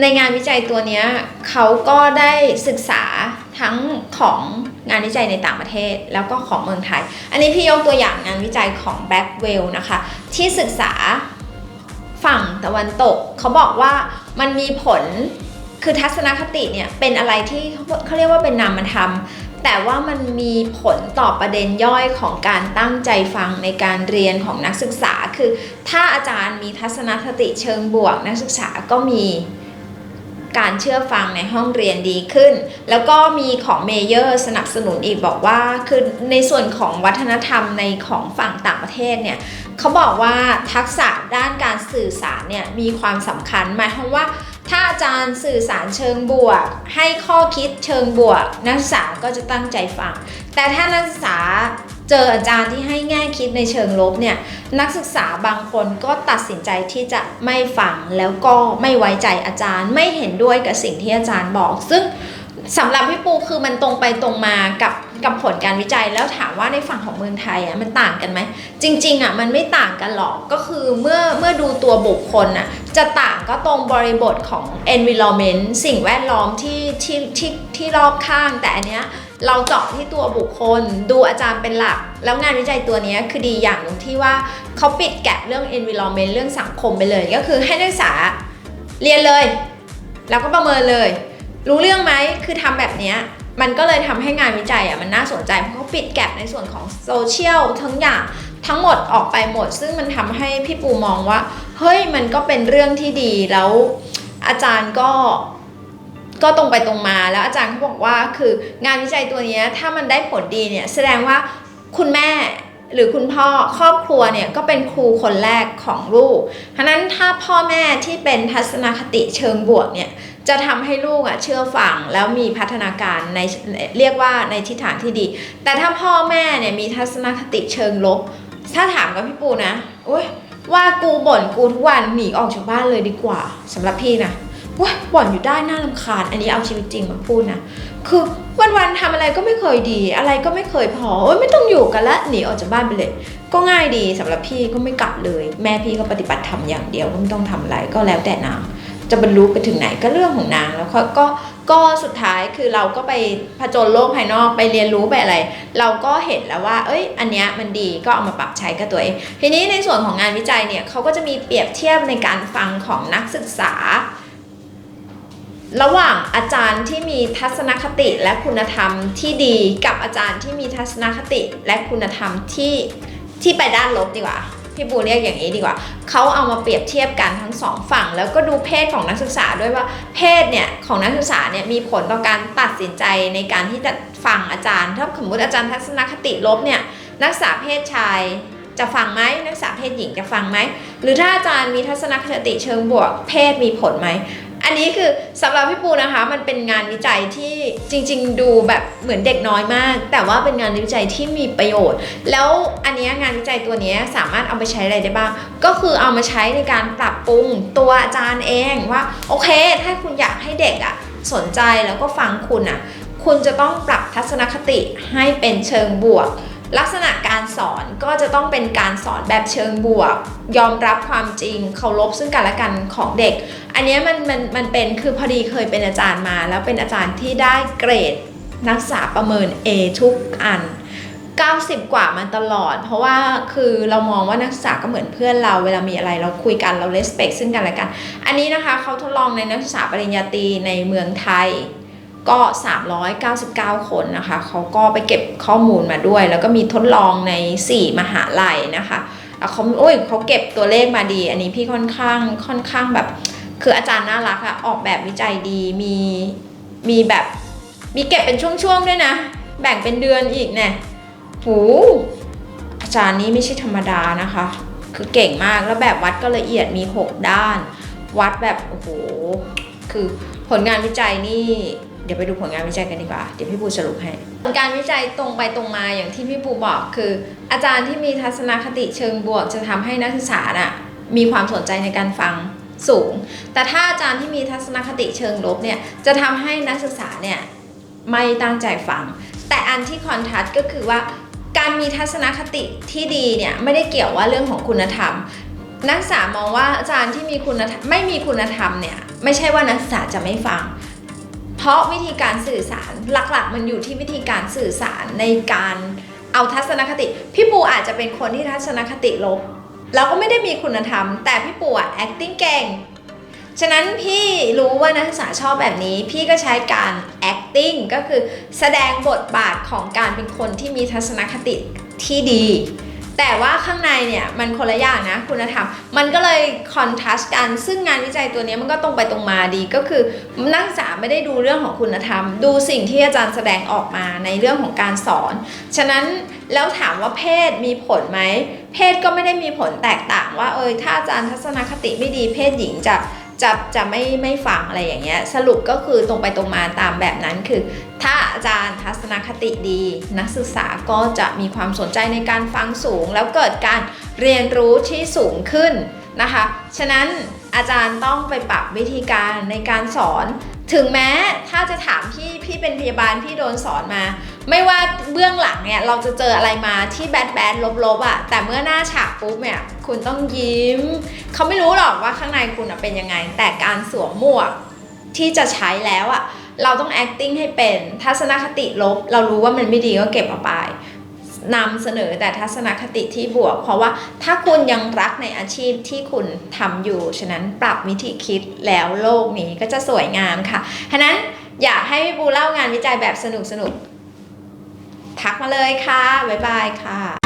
ในงานวิจัยตัวนี้เขาก็ได้ศึกษาทั้งของงานวิจัยในต่างประเทศแล้วก็ของเมืองไทย อันนี้พี่ยกตัวอย่างงานวิจัยของ b a c k w e l l นะคะ ที่ศึกษาฝั่งตะวันตก เขาบอกว่ามันมีผลคือทัศนคติเนี่ยเป็นอะไรที่เขาเขาเรียกว่าเป็นนามธรรม แต่ว่ามันมีผลต่อประเด็นย่อยของการตั้งใจฟังในการเรียนของนักศึกษา คือถ้าอาจารย์มีทัศนคติเชิงบวก นักศึกษาก็มีการเชื่อฟังในห้องเรียนดีขึ้น แล้วก็มีของเมเยอร์สนับสนุนอีกบอกว่า คือในส่วนของวัฒนธรรมในของฝั่งต่างประเทศเนี่ยเขาบอกว่าทักษะด้านการสื่อสารเนี่ยมีความสำคัญหมายความว่า ถ้าอาจารย์สื่อสารเชิงบวก ให้ข้อคิดเชิงบวก นักศึกษาก็จะตั้งใจฟัง แต่ถ้านักศึกษาเจออาจารย์ที่ให้แง่คิดในเชิงลบเนี่ยนักศึกษาบางคนก็ตัดสินใจที่จะไม่ฟังแล้วก็ไม่ไว้ใจอาจารย์ ไม่เห็นด้วยกับสิ่งที่อาจารย์บอก ซึ่งสำหรับพี่ปูคือมันตรงไปตรงมากับ กับผลการวิจัยแล้วถามว่าในฝั่งของเมืองไทยอะมันต่างกันไหมจริงๆอะมันไม่ต่างกันหรอกก็คือเมื่อเมื่อดูตัวบุคคลอะจะต่างก็ตรงบริบทของ environment สิ่งแวดล้อมที่ที่ที่ที่รอบข้างแต่อันเนี้ยเราเจาะที่ตัวบุคคล ดูอาจารย์เป็นหลัก แล้วงานวิจัยตัวนี้คือดีอย่างหนึ่งที่ว่าเขาปิดแกะเรื่อง environment เรื่องสังคมไปเลย ก็คือให้นักศึกษาเรียนเลย แล้วก็ประเมินเลย รู้เรื่องไหมคือทำแบบเนี้ย มันก็เลยทำให้งานวิจัยอะมันน่าสนใจ เพราะเขาปิดแกลบในส่วนของโซเชียลทั้งอย่างทั้งหมดออกไปหมด ซึ่งมันทำให้พี่ปูมองว่า เฮ้ยมันก็เป็นเรื่องที่ดีแล้วอาจารย์ก็ก็ตรงไปตรงมาแล้วอาจารย์เขาบอกว่าคืองานวิจัยตัวเนี้ยถ้ามันได้ผลดีเนี่ยแสดงว่าคุณแม่หรือคุณพ่อครอบครัวเนี่ยก็เป็นครูคนแรกของลูกฉะนั้นถ้าพ่อแม่ที่เป็นทัศนคติเชิงบวกเนี่ย จะทำให้ลูกอะเชื่อฟังแล้วมีพัฒนาการในเรียกว่าในทิศทางที่ดี แต่ถ้าพ่อแม่เนี่ยมีทัศนคติเชิงลบ ถ้าถามกับพี่ปูนะโอ๊ยว่ากูบ่นกูทุกวันหนีออกจากบ้านเลยดีกว่าสำหรับพี่นะว้าบ่นอยู่ได้น่ารำคาญ อันนี้เอาชีวิตจริงมาพูดนะ คือวันๆทำอะไรก็ไม่เคยดี อะไรก็ไม่เคยพอโอ๊ยไม่ต้องอยู่กันละหนีออกจากบ้านไปเลย ก็ง่ายดีสำหรับพี่ก็ไม่กลับเลย แม่พี่ก็ปฏิบัติธรรมอย่างเดียวก็ไม่ต้องทำอะไรก็แล้วแต่นาง จะบรรลุไปถึงไหนก็เรื่องของนางแล้วก็กก็สุดท้ายคือเราก็ไปผจญโลกภายนอกไปเรียนรู้ไปอะไร เราก็เห็นแล้วว่า เอ้ย อันเนี้ยมันดีก็เอามาปรับใช้กับตัวเอง ทีนี้ในส่วนของงานวิจัยเนี่ยเขาก็จะมีเปรียบเทียบในการฟังของนักศึกษา ระหว่างอาจารย์ที่มีทัศนคติและคุณธรรมที่ดีกับอาจารย์ที่มีทัศนคติและคุณธรรมที่ที่ไปด้านลบดีกว่า พี่บูเรียกอย่างนี้ดีกว่า เขาเอามาเปรียบเทียบกันทั้งสองฝั่ง แล้วก็ดูเพศของนักศึกษาด้วยว่าเพศเนี่ยของนักศึกษาเนี่ยมีผลต่อการตัดสินใจในการที่จะฟังอาจารย์ ถ้าสมมติอาจารย์ทัศนคติลบเนี่ยนักศึกษาเพศชายจะฟังไหมนักศึกษาเพศหญิงจะฟังไหมหรือถ้าอาจารย์มีทัศนคติเชิงบวก เพศมีผลไหม อันนี้คือสำหรับพี่ปูนะคะมันเป็นงานวิจัยที่จริง ๆ ดูแบบเหมือนเด็กน้อยมาก แต่ว่าเป็นงานวิจัยที่มีประโยชน์ แล้วอันนี้งานวิจัยตัวนี้สามารถเอาไปใช้อะไรได้บ้าง ก็คือเอามาใช้ในการปรับปรุงตัวอาจารย์เองว่าโอเค ถ้าคุณอยากให้เด็กอะสนใจแล้วก็ฟังคุณอะคุณจะต้องปรับทัศนคติให้เป็นเชิงบวก ลักษณะการสอนก็จะต้องเป็นการสอนแบบเชิงบวก ยอมรับความจริงเคารพซึ่งกันและกันของเด็ก อันนี้มันมันมันเป็นคือพอดีเคยเป็นอาจารย์มา แล้วเป็นอาจารย์ที่ได้เกรดนักศึกษาประเมิน A ทุกอัน 90 กว่ามันตลอด เพราะว่าคือเรามองว่านักศึกษาก็เหมือนเพื่อนเรา เวลามีอะไรเราคุยกันเรา respect ซึ่งกันและกัน อันนี้นะคะเขาทดลองในนักศึกษาปริญญาตรีในเมืองไทย ก็ 399 คนนะคะเขาก็ไปเก็บข้อมูลมาด้วย แล้วก็มีทดลองใน 4 มหาลัยนะคะแล้วเขาโอ้ยเขาเก็บตัวเลขมาดี อันนี้พี่ค่อนข้างค่อนข้างแบบ คืออาจารย์น่ารักอะออกแบบวิจัยดีมีมีแบบมีเก็บเป็นช่วงๆด้วยนะ แบ่งเป็นเดือนอีกเนี่ยหูอาจารย์นี้ไม่ใช่ธรรมดานะคะ คือเก่งมากแล้วแบบวัดก็ละเอียดมี 6 ด้าน วัดแบบโอ้โหคือผลงานวิจัยนี่ เดี๋ยวไปดูผลงานวิจัยกันดีกว่า เดี๋ยวพี่ปูสรุปให้ ผลการวิจัยตรงไปตรงมาอย่างที่พี่ปูบอกคือ อาจารย์ที่มีทัศนคติเชิงบวก จะทำให้นักศึกษาน่ะมีความสนใจในการฟังสูง แต่ถ้าอาจารย์ที่มีทัศนคติเชิงลบเนี่ยจะทำให้นักศึกษาเนี่ยไม่ตั้งใจฟัง แต่อันที่คอนทราสต์ก็คือว่า การมีทัศนคติที่ดีเนี่ยไม่ได้เกี่ยวว่าเรื่องของคุณธรรม นักศึกษามองว่าอาจารย์ที่มีคุณธรรมไม่มีคุณธรรมเนี่ยไม่ใช่ว่านักศึกษาจะไม่ฟัง ราะวิธีการสื่อสารหลักๆ มันอยู่ที่วิธีการสื่อสารในการเอาทัศนคติ พี่ปูอาจจะเป็นคนที่ทัศนคติลบแล้วก็ไม่ได้มีคุณธรรม แต่พี่ปูอะ acting เก่งฉะนั้นพี่รู้ว่านักศึกษาชอบแบบนี้ พี่ก็ใช้การ acting ก็คือแสดงบทบาทของการเป็นคนที่มีทัศนคติที่ดี แต่ว่าข้างในเนี่ยมันคนละอย่างนะคุณธรรม มันก็เลยคอนทราสต์กันซึ่งงานวิจัยตัวนี้มันก็ตรงไปตรงมาดีก็คือนักศึกษาไม่ได้ดูเรื่องของคุณธรรม ดูสิ่งที่อาจารย์แสดงออกมาในเรื่องของการสอน ฉะนั้นแล้วถามว่าเพศมีผลไหมเพศก็ไม่ได้มีผลแตกต่างว่าเออถ้าอาจารย์ทัศนคติไม่ดีเพศหญิงจะ จะจะไม่ไม่ฟังอะไรอย่างเงี้ยสรุปก็คือตรงไปตรงมาตามแบบนั้นคือ ถ้าอาจารย์ทัศนคติดี นักศึกษาก็จะมีความสนใจในการฟังสูง แล้วเกิดการเรียนรู้ที่สูงขึ้นนะคะ ฉะนั้นอาจารย์ต้องไปปรับวิธีการในการสอน ถึงแม้ถ้าจะถามพี่พี่เป็นพยาบาลพี่โดนสอนมา ไม่ว่าเบื้องหลังเนี่ยเราจะเจออะไรมาที่แบดแบดลบๆอะ่ะแต่เมื่อหน้าฉากปุ๊บเนี่ยคุณต้องยิ้ม เขาไม่รู้หรอกว่าข้างในคุณเป็นยังไง แต่การสวมหมวกที่จะใช้แล้วอะ่ะเราต้อง acting ให้เป็นทัศนคติลบ เรารู้ว่ามันไม่ดีก็เก็บเอาไปนำเสนอแต่ทัศนคติที่บวก เพราะว่าถ้าคุณยังรักในอาชีพที่คุณทำอยู่ ฉะนั้นปรับวิธีคิดแล้วโลกนี้ก็จะสวยงามค่ะฉะนั้นอยากให้พี่บูเล่างานวิจัยแบบสนุกๆ ทักมาเลยค่ะ บ๊ายบายค่ะ